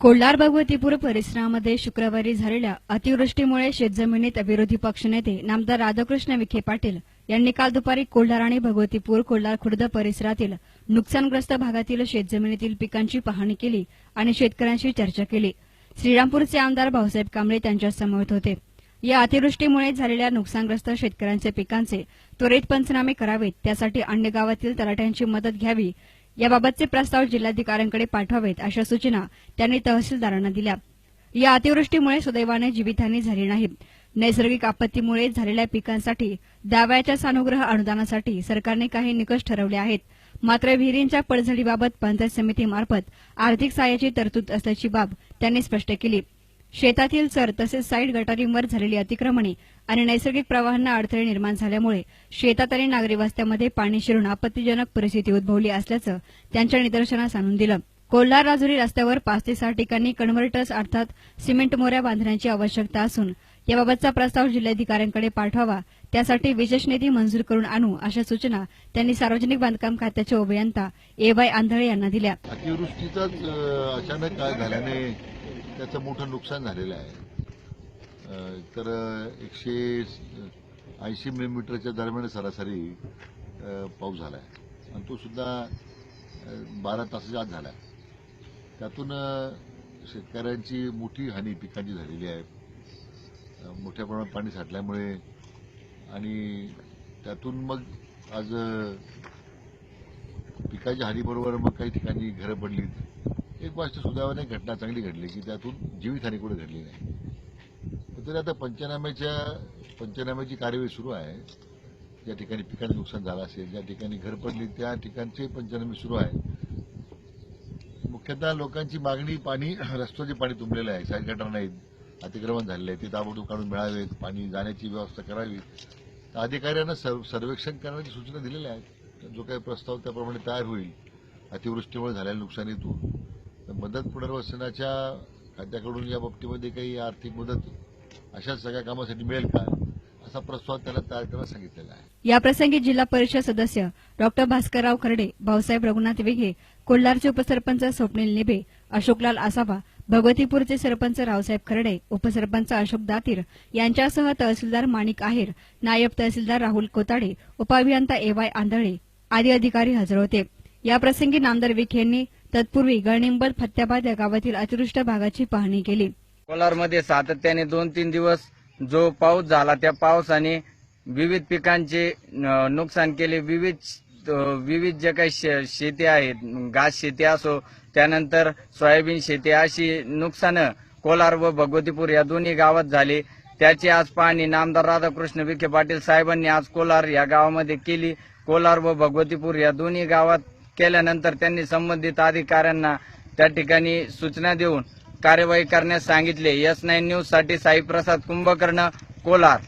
कोल्हार भगवतीपूर परिसरामध्ये शुक्रवारी झालेल्या अतिवृष्टीमुळे शेतजमिनीत विरोधी पक्षनेते नामदार राधाकृष्ण विखे पाटील यांनी काल दुपारी कोल्हार आणि भगवतीपूर कोल्हार खुर्द परिसरातील नुकसानग्रस्त भागातील शेतजमिनीतील पिकांची पाहणी केली आणि शेतकऱ्यांशी चर्चा केली. श्रीरामपूरचे आमदार भाऊसाहेब कांबळे त्यांच्यासमवेत होते. या अतिवृष्टीमुळे झालेल्या नुकसानग्रस्त शेतकऱ्यांचे पिकांचे त्वरित पंचनामे करावेत त्यासाठी अन्य गावातील तलाठ्यांची मदत घ्यावी याबाबतचे प्रस्ताव जिल्हाधिकाऱ्यांकडे पाठवावेत अशा सूचना त्यांनी तहसीलदारांना दिल्या. या अतिवृष्टीमुळे सुदैवाने जीवितहानी झाली नाही. नैसर्गिक आपत्तीमुळे झालेल्या पिकांसाठी दाव्याच्या सानुग्रह अनुदानासाठी सरकारने काही निकष ठरवले आहेत. मात्र विहिरींच्या पडझडीबाबत पंचायत समितीमार्फत आर्थिक सहाय्याची तरतूद असल्याची बाब त्यांनी स्पष्ट केली. शेतातील चर तसेच साईड गटारींवर झालेली अतिक्रमणे आणि नैसर्गिक प्रवाहांना अडथळे निर्माण झाल्यामुळे शेतात आणि नागरी वस्त्यामध्ये पाणी शिरून आपत्तीजनक परिस्थिती उद्भवली असल्याचं त्यांच्या निदर्शनास आणून दिलं. कोल्हार राजुरी रस्त्यावर पाच ते सहा ठिकाणी कन्व्हर्टर्स अर्थात सिमेंट मोऱ्या बांधण्याची आवश्यकता असून याबाबतचा प्रस्ताव जिल्हाधिकाऱ्यांकडे पाठवावा त्यासाठी विशेष निधी मंजूर करून आणू अशा सूचना त्यांनी सार्वजनिक बांधकाम खात्याचे अभियंता ए वाय आंधळे यांना दिल्या. अतिवृष्टीचा अचानक काय झाल्याने त्याचं मोठं नुकसान झालेलं आहे. तर एकशे ऐंशी मिलीमीटरच्या दरम्यान सरासरी पाऊस झाला आहे आणि तो सुद्धा बारा तासाच्या आत झाला आहे त्यातून शेतकऱ्यांची मोठी हानी पिकांची झालेली आहे. मोठ्या प्रमाणात पाणी साठल्यामुळे आणि त्यातून मग आज पिकाच्या हानीबरोबर मग काही ठिकाणी घरं पडलीत. एक गोष्ट सुदैवाने घटना चांगली घडली की त्यातून जीवितहानी कुठे घडली नाही. तरी आता पंचनाम्याच्या पंचनाम्याची कार्यवाही सुरू आहे. ज्या ठिकाणी पिकांचं नुकसान झालं असेल ज्या ठिकाणी घर पडली त्या ठिकाणचे पंचनामे सुरू आहे. मुख्यतः लोकांची मागणी पाणी रस्त्याचे पाणी तुंबलेलं आहे. साईड गटार नाहीत अतिक्रमण झालेलं आहे. ते ताबडतोब काढून मिळावेत. पाणी जाण्याची व्यवस्था करावी. तर अधिकाऱ्यांना सर्व सर्वेक्षण करण्याची सूचना दिलेल्या आहेत. जो काही प्रस्ताव त्याप्रमाणे तयार होईल. अतिवृष्टीमुळे झालेल्या नुकसानीतून. तर मदत पुनर्वसनाच्या खात्याकडून या बाबतीमध्ये काही आर्थिक मदत अशा सगळ्या कामासाठी मिळेल का? असा प्रस्ताव त्याला तयार करायला सांगितलेला आहे. याप्रसंगी जिल्हा परिषद सदस्य डॉक्टर भास्करराव खर्डे भाऊसाहेब रघुनाथ विघे कोल्हारचे उपसरपंच स्वप्नील निबे अशोकलाल आसावा भगवतीपूरचे सरपंच रावसाहेब खर्डे उपसरपंच अशोक दातीर यांच्यासह तहसीलदार माणिक आहेर नायब तहसीलदार राहुल कोताडे उपाभियंता ए वाय आंधळे आदी अधिकारी हजर होते. याप्रसंगी नामदार विखे यांनी तत्पूर्वी गळनिंबल फत्याबाद या गावातील अतिवृष्ट भागाची पाहणी केली. कोलारमध्ये सातत्याने दोन तीन दिवस जो पाऊस झाला त्या पावसाने विविध पिकांचे नुकसान केले. विविध विविध जे काही शे- शेती आहेत घास शेती असो त्यानंतर सोयाबीन शेती अशी नुकसान कोलार व भगवतीपूर या दोन्ही गावात झाली. त्याची आज पाहणी नामदार राधाकृष्ण विखे पाटील साहेबांनी आज कोलार या गावामध्ये केली. कोलार व भगवतीपूर या दोन्ही गावात केल्यानंतर त्यांनी संबंधित अधिकाऱ्यांना त्या ठिकाणी सूचना देऊन कार्यवाही करण्यास सांगितले. एस नाईन न्यूजसाठी साई प्रसाद कुंभकर्ण कोलार.